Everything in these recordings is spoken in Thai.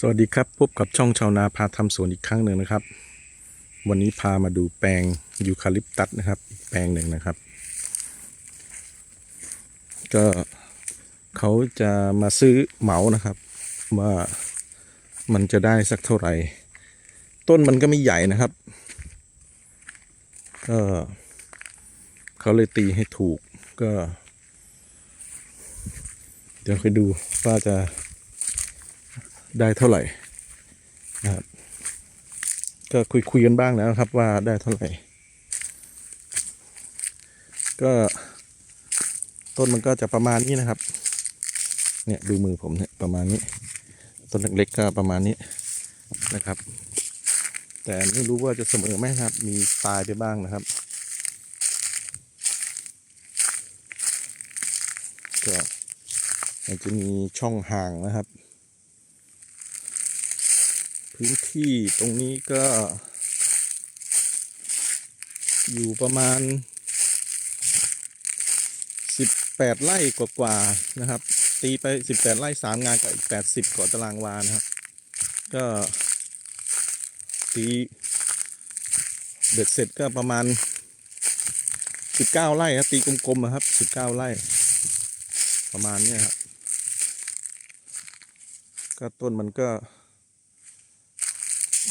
สวัสดีครับพบกับช่องชาวนาพาทำสวนอีกครั้งหนึ่งนะครับ วันนี้พามาดูแปลงยูคาลิปตัสนะครับ อีกแปลงหนึ่งนะครับ ก็เขาจะมาซื้อเหมานะครับ ว่ามันจะได้สักเท่าไหร่ ต้นมันก็ไม่ใหญ่นะครับก็เขาเลยตีให้ถูกก็ เดี๋ยวค่อยดูว่าจะ ได้เท่าไหร่นะครับก็คุยคุยกันบ้างแล้วครับว่าได้เท่าไหร่ ก็ต้นมันก็จะประมาณนี้นะครับ เนี่ยดูมือผมเนี่ยประมาณนี้ ต้นเล็กๆก็ประมาณนี้นะครับ แต่ไม่รู้ว่าจะเสมอไหมครับ มีตายไปบ้างนะครับก็มันจะมีช่องห่างนะครับ พื้นที่ตรงนี้ก็ อยู่ประมาณ 18 ไร่กว่าๆนะครับ ตีไป 18 ไร่3งานกับอีก 80กว่าตารางวานะครับ ก็ตีเบ็ดเสร็จก็ประมาณ 19 ไร่ครับตีกลมๆนะครับ 19 ไร่ ประมาณนี้ครับก็ต้นมันก็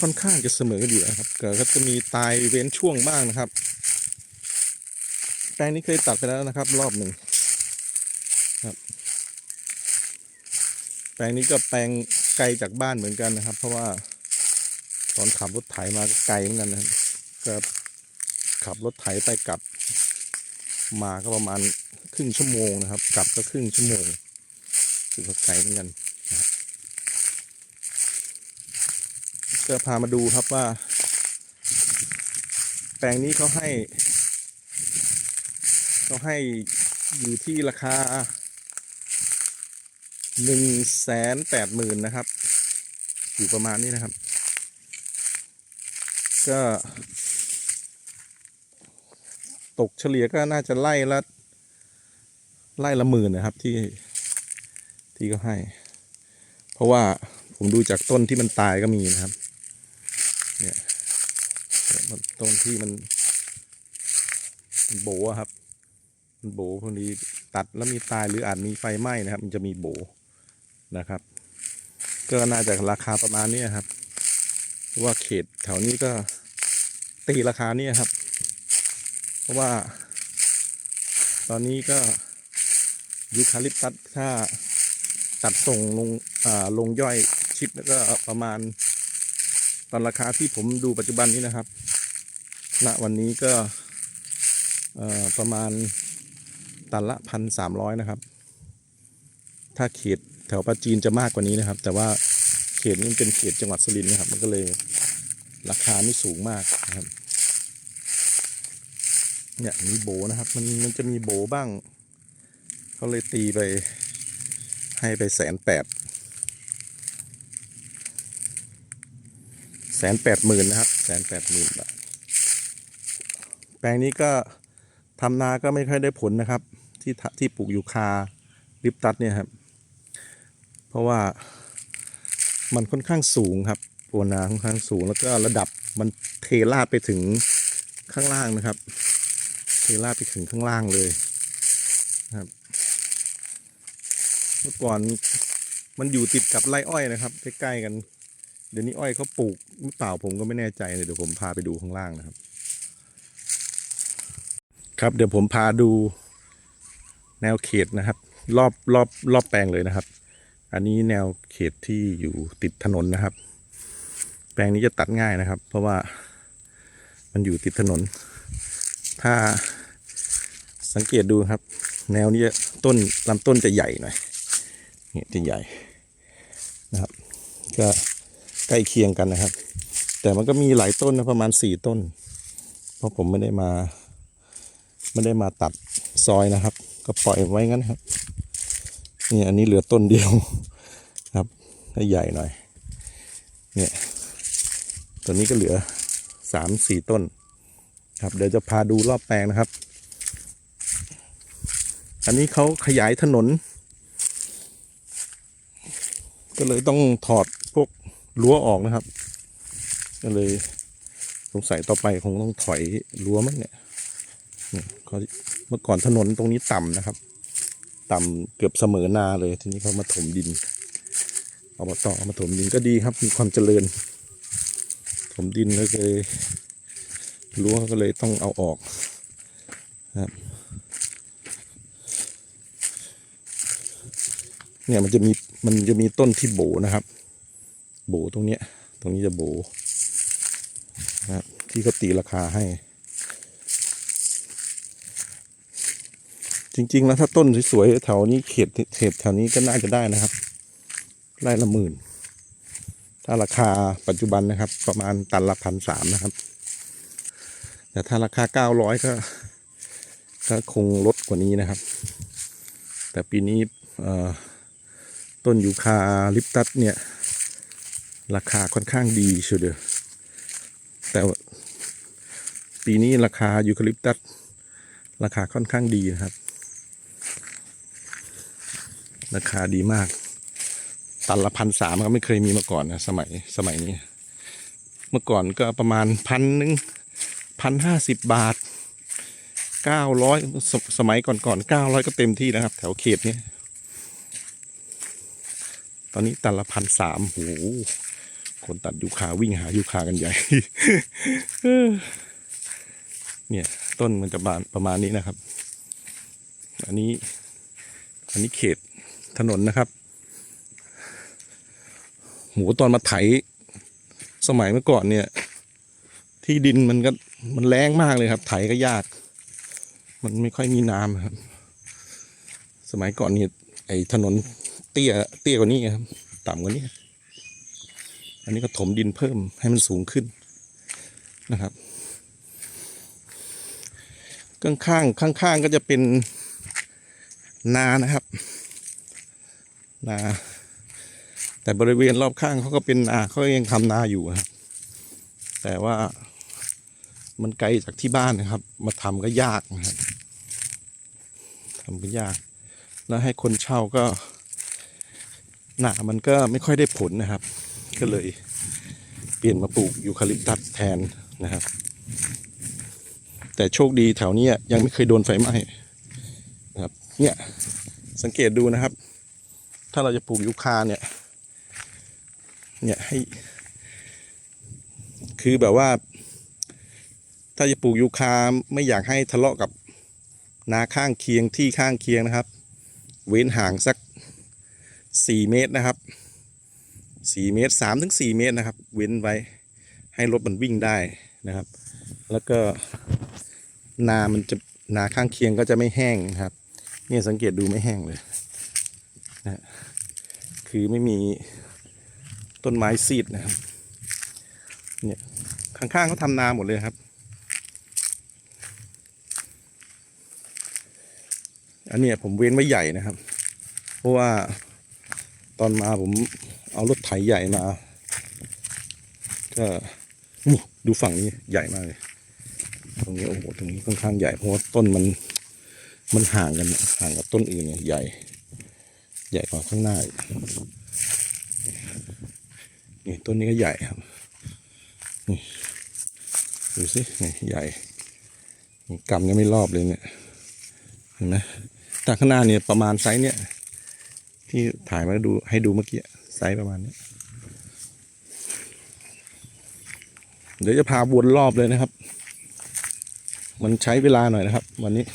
ค่อนข้างจะเสมอกันอยู่นะครับเกิดก็จะมีตายเว้นช่วงบ้างนะครับ แปลงนี้เคยตัดไปแล้วนะครับ รอบหนึ่งครับ แปลงนี้ก็แปลงไกลจากบ้านเหมือนกันนะครับ เพราะว่าตอนขับรถไถมาก็ไกลเหมือนกันนะครับก็ขับรถไถไปกลับ มาก็ประมาณครึ่งชั่วโมงนะครับ กลับก็ครึ่งชั่วโมงถือว่าไกลเหมือนกัน ก็พามาดูครับว่า แปลงนี้เขาให้เขาให้อยู่ที่ราคาหนึ่งแสนแปดหมื่นนะครับ อยู่ประมาณนี้นะครับ ก็ ตกเฉลี่ยก็น่าจะไล่ละไล่ละหมื่นนะครับที่ที่เขาให้ เพราะว่าผมดูจากต้นที่มันตายก็มีนะครับ เนี่ยมันต้นที่มัน มันโบะครับ มันโบพอดีตัดแล้วมีตายหรืออาจมีไฟไหม้นะครับ มันจะมีโบนะครับ ก็น่าจะราคาประมาณนี้ครับ ว่าเขตแถวนี้ก็ตีราคานี้ครับ เพราะว่า ตอนนี้ก็ยูคาลิปตัสถ้าตัดส่งลงอ่าลงย่อยชิปแล้วก็ประมาณ ตอนราคาที่ผมดูปัจจุบันนี้นะครับ ณ วันนี้ก็ประมาณตันละพันสามร้อยนะครับ ถ้าเขตแถวปราจีนจะมากกว่านี้นะครับ แต่ว่าเขตนี้เป็นเขตจังหวัดสุรินทร์นะครับ มันก็เลยราคาไม่สูงมากนะครับ เนี่ยมีโบนะครับ มันมันจะมีโบบ้าง เขาเลยตีไปให้ไปแสนแปด แส นแปดหมื่นนะครับแสนแปดหมื่นบาท แปลงนี้ก็ทำนาก็ไม่ค่อยได้ผลนะครับ ที่ที่ปลูกยูคาลิปตัสเนี่ยครับ เพราะว่ามันค่อนข้างสูงครับโวนาค่อนข้างสูงแล้วก็ระดับมันเทราดไปถึงข้างล่างนะครับ เทราดไปถึงข้างล่างเลยนะครับ เมื่อก่อนมันอยู่ติดกับไร่อ้อยนะครับใกล้ๆกัน เดี๋ยวนี้อ้อยเขาปลูกหรือเปล่าผมก็ไม่แน่ใจเลยเดี๋ยวผมพาไปดูข้างล่างนะครับ ครับเดี๋ยวผมพาดูแนวเขตนะครับ รอบรอบรอบแปลงเลยนะครับ อันนี้แนวเขตที่อยู่ติดถนนนะครับ แปลงนี้จะตัดง่ายนะครับ เพราะว่ามันอยู่ติดถนน ถ้าสังเกตดูครับ แนวนี้ต้นลำต้นจะใหญ่หน่อยเนี่ยจะใหญ่นะครับ ก็ ใกล้เคียงกันนะครับ แต่มันก็มีหลายต้นนะประมาณสี่ต้น เพราะผมไม่ได้มาไม่ได้มาตัดซอยนะครับ ก็ปล่อยไว้งั้นครับนี่อันนี้เหลือต้นเดียวครับให้ใหญ่หน่อยเนี่ยตัวนี้ก็เหลือสามสี่ต้น ครับ เดี๋ยวจะพาดูรอบแปลงนะครับ อันนี้เขาขยายถนน ก็เลยต้องถอดพวก รั้วออกนะครับ ก็เลยสงสัยต่อไปคงต้องถอยรั้วมั้งเนี่ยเขาเมื่อก่อนถนนตรงนี้ต่ำนะครับ ต่ำเกือบเสมอนาเลย ทีนี้เขามาถมดินเอามาต่อเอามาถมดินก็ดีครับ มีความเจริญ ถมดินแล้วก็เลยรั้วก็เลยต้องเอาออกครับเนี่ยมันจะมีมันจะมีต้นที่โบนะครับ โบตรงเนี้ย ตรงนี้จะโบนะครับที่เขาตีราคาให้ จริง ๆ แล้วถ้าต้นสวยๆแถวนี้เขตเขตแถวนี้ก็น่าจะได้นะครับไร่ละหมื่น ถ้าราคาปัจจุบันนะครับ ประมาณตันละพันสามนะครับ แต่ถ้าราคาเก้าร้อยก็ก็คงลดกว่านี้นะครับ แต่ปีนี้ต้นยูคาลิปตัสเนี่ย ราคาค่อนข้างดีเชียวเดียวแต่ปีนี้ราคายูคาลิปตัสราคาค่อนข้างดีนะครับ ราคาดีมาก ตันละพันสามก็ไม่เคยมีมาก่อนนะสมัยสมัยนี้ เมื่อก่อนก็ประมาณพันหนึ่งพันห้าสิบบาทเก้าร้อยสมัยก่อนก่อนเก้าร้อยก็เต็มที่นะครับ แถวเขตนี้ ตอนนี้ตันละพันสามโห คนตัดยูคาวิ่งหายูคากันใหญ่ เนี่ยต้นมันจะบานประมาณนี้นะครับ อันนี้ อันนี้เขตถนนนะครับหมูตอนมาไถ สมัยเมื่อก่อนเนี่ย ที่ดินมันก็มันแรงมากเลยครับ ไถก็ยาก มันไม่ค่อยมีน้ำครับ สมัยก่อนเนี่ยไอ้ถนนเตี้ยเตี้ยกว่านี้ครับ ต่ำกว่านี้ อันนี้ก็ถมดินเพิ่มให้มันสูงขึ้นนะครับ ข้างข้างข้างข้างก็จะเป็นนานะครับ นา แต่บริเวณรอบข้างเขาก็เป็นนาเขาก็ยังทำนาอยู่ครับ แต่ว่ามันไกลจากที่บ้านนะครับ มาทำก็ยากนะครับทำก็ยาก แล้วให้คนเช่าก็หนามันก็ไม่ค่อยได้ผลนะครับ ก็เลยเปลี่ยนมาปลูกยูคาลิปตัสแทนนะครับ แต่โชคดีแถวเนี้ยยังไม่เคยโดนไฟไหม้นะครับเนี่ยสังเกตดูนะครับ ถ้าเราจะปลูกยูคาเนี่ยเนี่ยให้ คือแบบว่า ถ้าจะปลูกยูคาไม่อยากให้ทะเลาะกับนาข้างเคียงที่ข้างเคียงนะครับ เว้นห่างสักสี่เมตรนะครับ สี่เมตรสามถึงสี่เมตรนะครับ เว้นไว้ให้รถมันวิ่งได้นะครับ แล้วก็นามันจะนาข้างเคียงก็จะไม่แห้งนะครับเนี่ยสังเกตดูไม่แห้งเลยนะคือไม่มีต้นไม้ซีดนะครับเนี่ยข้างๆเขาทำนาหมดเลยครับอันนี้ผมเว้นไว้ใหญ่นะครับ เพราะว่าตอนมาผม เอารถไถใหญ่มา ก็ดูฝั่งนี้ใหญ่มากเลย ตรงนี้โอ้โหตรงนี้ค่อนข้างใหญ่เพราะว่าต้นมันมันห่างกันห่างกับต้นอื่นเนี่ยใหญ่ ใหญ่กว่าข้างหน้านี่ต้นนี้ก็ใหญ่ครับนี่ดูสินี่ใหญ่กำยังไม่รอบเลยเนี่ยเห็นไหมแต่ข้างหน้าเนี่ยประมาณไซส์เนี่ย ที่ถ่ายมาดูให้ดูเมื่อกี้ ไซส์ประมาณนี้ เดี๋ยวจะพาวนรอบเลยนะครับ มันใช้เวลาหน่อยนะครับ วันนี้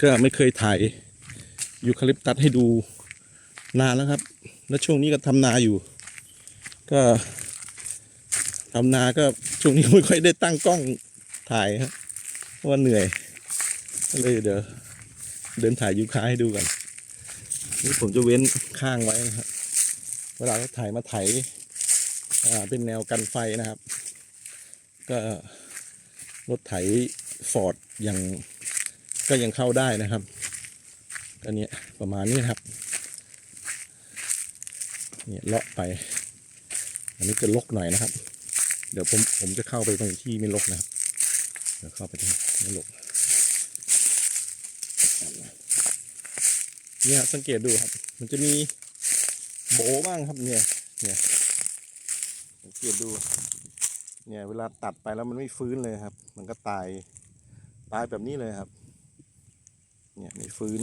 ก็ไม่เคยถ่ายยูคาลิปตัสให้ดูนานแล้วครับ แล้วช่วงนี้ก็ทำนาอยู่ ก็ทำนาก็ช่วงนี้ไม่ค่อยได้ตั้งกล้องถ่ายครับเพราะว่าเหนื่อยก็เลยเดี๋ยว เดินถ่ายยูคาให้ดูกันนี่ผมจะเว้นข้างไว้นะครับ เวลาถ่ายมาไถอ่าเป็นแนวกันไฟนะครับ ก็รถไถฟอร์ดยังก็ยังเข้าได้นะครับก็เนี่ยประมาณนี้นครับเนี่ยเลาะไป อันนี้จะลกหน่อยนะครับ เดี๋ยวผมผมจะเข้าไปตรงที่ไม่ลกนะครับเดี๋ยวเข้าไปตรงไม่ลก เนี่ยสังเกตดูครับ มันจะมีโบบ้างครับเนี่ย เนี่ยสังเกตดู เนี่ยเวลาตัดไปแล้วมันไม่ฟื้นเลยครับ มันก็ตายตายแบบนี้เลยครับ เนี่ยไม่ฟื้น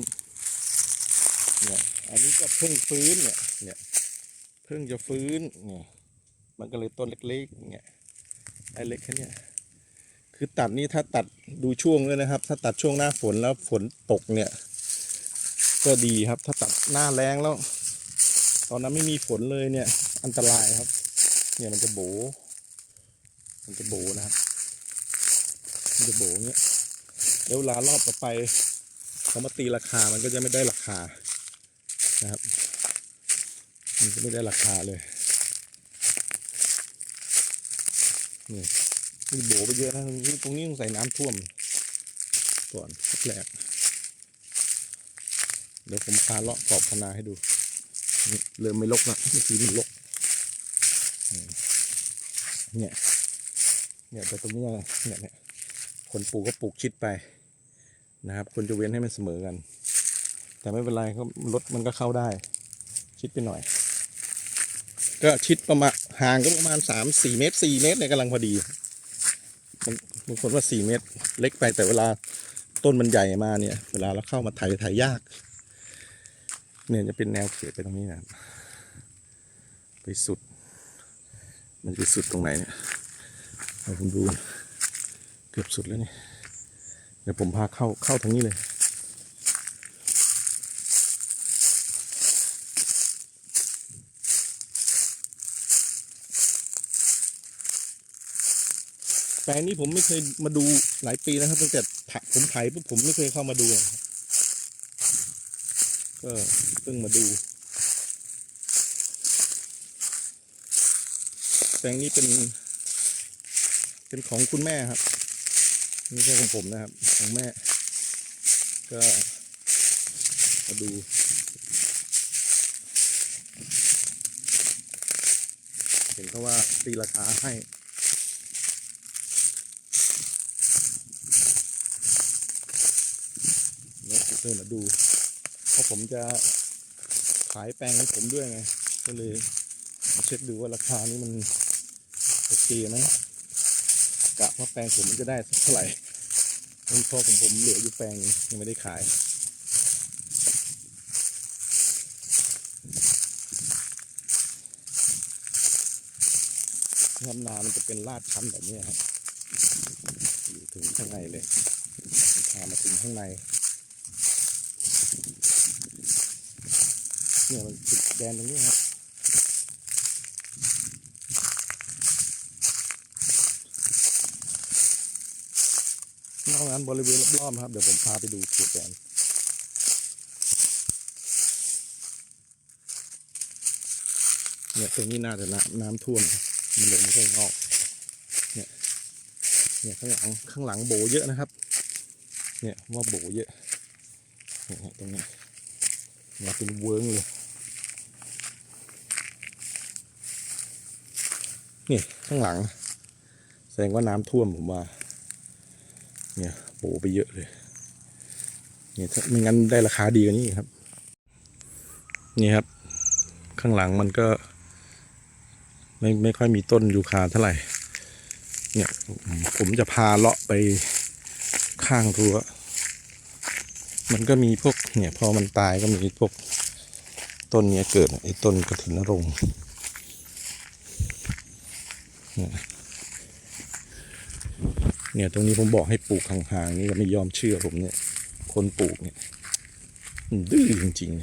เนี่ย อันนี้ก็เพิ่งฟื้นเนี่ย เนี่ยเพิ่งจะฟื้น เนี่ย มันก็เลยต้นเล็กๆ เนี่ยไอ้เล็กแค่เนี้ยคือตัดนี่ถ้าตัดดูช่วงด้วยนะครับ ถ้าตัดช่วงหน้าฝนแล้วฝนตกเนี่ย ก็ดีครับ ถ้าตัดหน้าแรงแล้ว ตอนนั้นไม่มีฝนเลยเนี่ย อันตรายครับ เนี่ยมันจะโบ มันจะโบนะครับมันจะโบเงี้ยแล้วเวลารอบต่อไปเขามาตีราคามันก็จะไม่ได้ราคานะครับ มันจะไม่ได้ราคาเลยนี่มีโบไปเยอะนะตรงนี้ต้องใส่น้ำท่วมก่อนแรก เดี๋ยวผมพาเลาะขอบคนาให้ดู เริ่มไม่ลกแล้วเมื่อกี้มันลก เนี่ย เนี่ยแต่ตรงนี้นะเนี่ยเนี่ยคนปลูกก็ปลูกชิดไปนะครับคนจะเว้นให้มันเสมอกัน แต่ไม่เป็นไรก็รถมันก็เข้าได้ ชิดไปหน่อย ก็ชิดประมาณห่างก็ประมาณสามสี่เมตรสี่เมตรเนี่ยกำลังพอดีบางบางคนว่าสี่เมตรเล็กไปแต่เวลาต้นมันใหญ่มาเนี่ย เวลาเราเข้ามาไถไถยาก เนี่ยจะเป็นแนวเขตไปตรงนี้นะไปสุด มันจะสุดตรงไหนเนี่ยเอาผมดูเกือบสุดแล้วนี่เดี๋ยวผมพาเข้าเข้าทางนี้เลยแปลงนี้ผมไม่เคยมาดูหลายปีนะครับตั้งแต่ผมไถปุ๊บผมไม่เคยเข้ามาดูเลยครับ ก็เพิ่งมาดู แปลงนี้เป็น เป็นของคุณแม่ครับ ไม่ใช่ของผมนะครับ ของแม่ ก็มาดูเห็นเขาว่าตีราคาให้เนี่ยเดินมาดู เพราะผมจะขายแปลงของผมด้วยไง ก็เลยเช็คดูว่าราคานี้มันโอเคไหมกะว่าแปลงผมมันจะได้สักเท่าไหร่นี่พอผมผมเหลืออยู่แปลงนึงยังไม่ได้ขายลำนามันจะเป็นลาดชั้นแบบนี้ครับอยู่ถึงข้างในเลยพามาถึงข้างใน เนี่ยมันจุดแดนตรงนี้ครับนอกนั้นบริเวณรอบๆครับ เดี๋ยวผมพาไปดูจุดแดนเนี่ยตรงนี้น่าจะน้ำน้ำท่วมมันเลยไม่ค่อยงอกเนี่ยเนี่ยข้างหลังข้างหลังโบเยอะนะครับ เนี่ยว่าโบเยอะเนี่ยตรงนี้เนี่ยเป็นเวิร์งเลย นี่ข้างหลัง แสดงว่าน้ำท่วมผมว่า เนี่ยโบไปเยอะเลย เนี่ยถ้าไม่งั้นได้ราคาดีกว่านี้ครับ นี่ครับ ข้างหลังมันก็ ไม่ไม่ค่อยมีต้นยูคาเท่าไหร่ เนี่ยผมจะพาเลาะไปข้างรั้วมันก็มีพวกเนี่ยพอมันตายก็มีพวกต้นเนี้ยเกิดไอ้ต้นกระถินนรงค์ เนี่ยตรงนี้ผมบอกให้ปลูกห่างๆนี่ก็ไม่ยอมเชื่อผมเนี่ย คนปลูกเนี่ยดื้อจริงๆ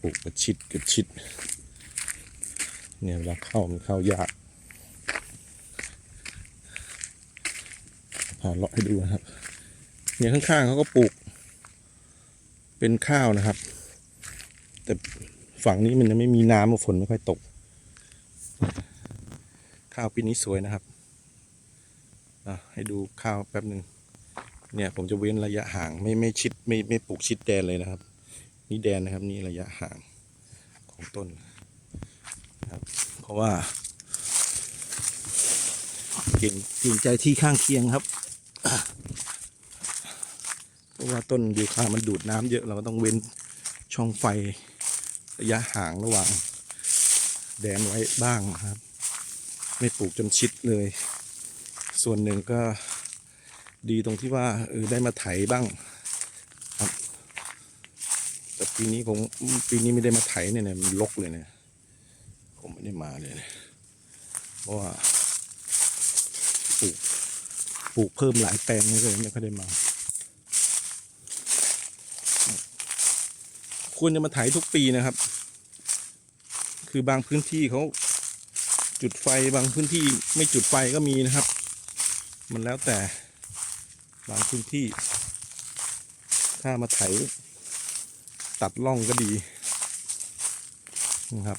ปลูกกระชิดกระชิด เนี่ยเวลาเข้ามันเข้ายากพาเลาะให้ดูนะครับ เนี่ยข้างๆเขาก็ปลูก เป็นข้าวนะครับ แต่ฝั่งนี้มันยังไม่มีน้ำฝนไม่ค่อยตก ข้าวปีนี้สวยนะครับให้ดูข้าวแป๊บหนึ่งเนี่ยผมจะเว้นระยะห่างไม่ไม่ชิดไม่ไม่ปลูกชิดแดนเลยนะครับ นี่แดนนะครับนี่ระยะห่างของต้นครับ เพราะว่าเก่งเก่งใจที่ข้างเคียงครับโอ้ราะว่าต้นยูคามันดูดน้ำเยอะเราก็ต้องเว้นช่องไฟระยะห่างระหว่าง แดนไว้บ้างนะครับ ไม่ปลูกจนชิดเลย ส่วนหนึ่งก็ดีตรงที่ว่าเออได้มาไถบ้างครับแต่ปีนี้ผมปีนี้ไม่ได้มาไถเนี่ยเนี่ยมันรกเลยเนี่ยผมไม่ได้มาเลยเนี่ยเพราะว่าปลูกปลูกเพิ่มหลายแปลงเลยไม่ค่อยได้มาควรจะมาไถทุกปีนะครับ คือบางพื้นที่เขาจุดไฟบางพื้นที่ไม่จุดไฟก็มีนะครับ มันแล้วแต่บางพื้นที่ ถ้ามาไถตัดล่องก็ดีนะครับ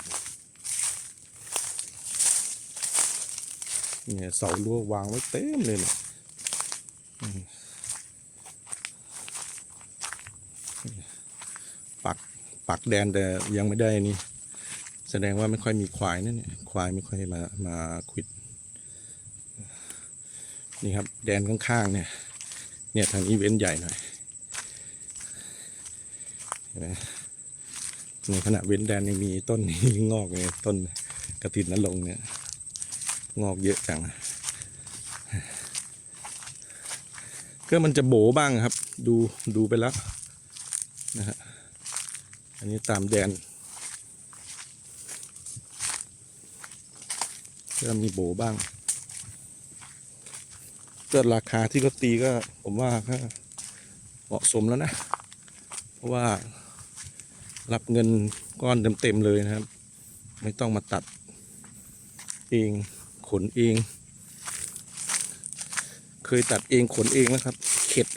เนี่ยเสารั้ววางไว้เต็มเลยเนี่ยปักปักแดนแต่ยังไม่ได้นี่ ดงว่าไม่ค่อยมีควายนั่นเนี่ย ควายไม่ค่อยมามาควิด นี่ครับ แดนข้างๆเนี่ย เนี่ยทางนี้เว้นใหญ่หน่อยเห็นไหมในขณะเว้นแดนยังมีต้นนี้งอกเลยต้นกระถินนรงเนี่ย งอกเยอะจังก็มันจะโบบ้างครับ ดูดูไปแล้วนะฮะอันนี้ตามแดน ก็มีโบบ้างก็ราคาที่เขาตีก็ผมว่าก็เหมาะสมแล้วนะ เพราะว่ารับเงินก้อนเต็มๆเลยนะครับ ไม่ต้องมาตัดเองขนเอง เคยตัดเองขนเองแล้วครับ เข็ด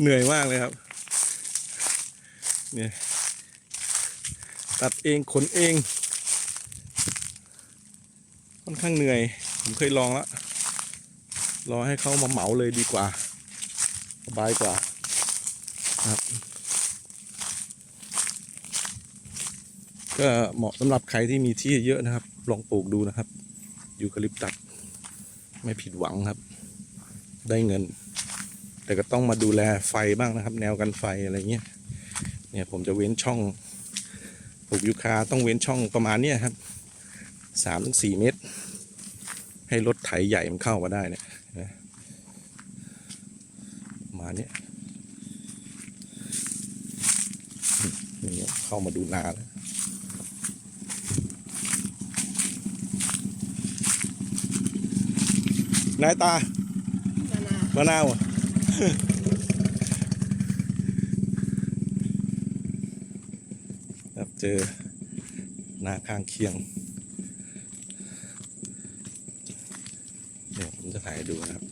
เหนื่อยมากเลยครับ เนี่ย ตัดเองขนเอง ค่อนข้างเหนื่อย ผมเคยลองแล้วรอให้เขามาเหมาเลยดีกว่า สบายกว่าครับก็เหมาะสำหรับใครที่มีที่เยอะนะครับ ลองปลูกดูนะครับ ยูคาลิปตัสไม่ผิดหวังครับ ได้เงิน แต่ก็ต้องมาดูแลไฟบ้างนะครับ แนวกันไฟอะไรเงี้ย เนี่ยผมจะเว้นช่องปลูกยูคาต้องเว้นช่องประมาณเนี้ยครับสามถึงสี่เมตร ให้รถไถใหญ่มันเข้ามาได้เนี่ยมาเนี้ยนี่เข้ามาดูนาแล้วนายตามะนาวมะนาวอะครับเจอนาข้างเคียง เดี๋ยวผมจะ ถ่ายดูนะครับ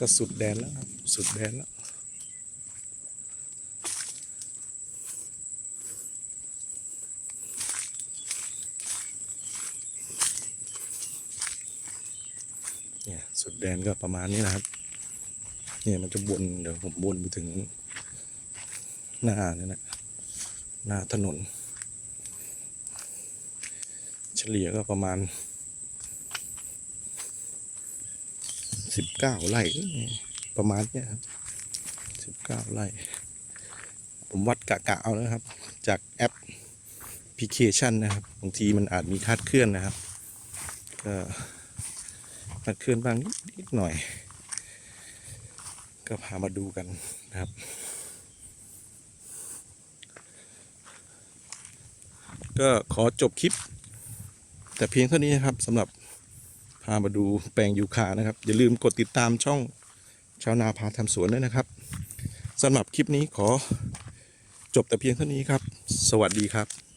ก็สุดแดนแล้วครับสุดแดนแล้ว เนี่ยสุดแดนก็ประมาณนี้นะครับ เนี่ยมันจะบนเดี๋ยวผมบนไปถึงหน้านี่นะหน้าถนน เฉลี่ยก็ประมาณ สิบเก้าไร่ประมาณเนี้ยครับสิบเก้าไร่ ผมวัดกะกะเอานะครับ จากแอปพลิเคชันนะครับบางทีมันอาจมีคาดเคลื่อนนะครับก็คาดเคลื่อนบ้างนิดหน่อย ก็พามาดูกันนะครับก็ขอจบคลิป แต่เพียงเท่านี้นะครับสำหรับ พามาดูแปลงยูคานะครับ อย่าลืมกดติดตามช่องชาวนาพาทำสวนด้วยนะครับสำหรับคลิปนี้ขอจบแต่เพียงเท่านี้ครับ สวัสดีครับ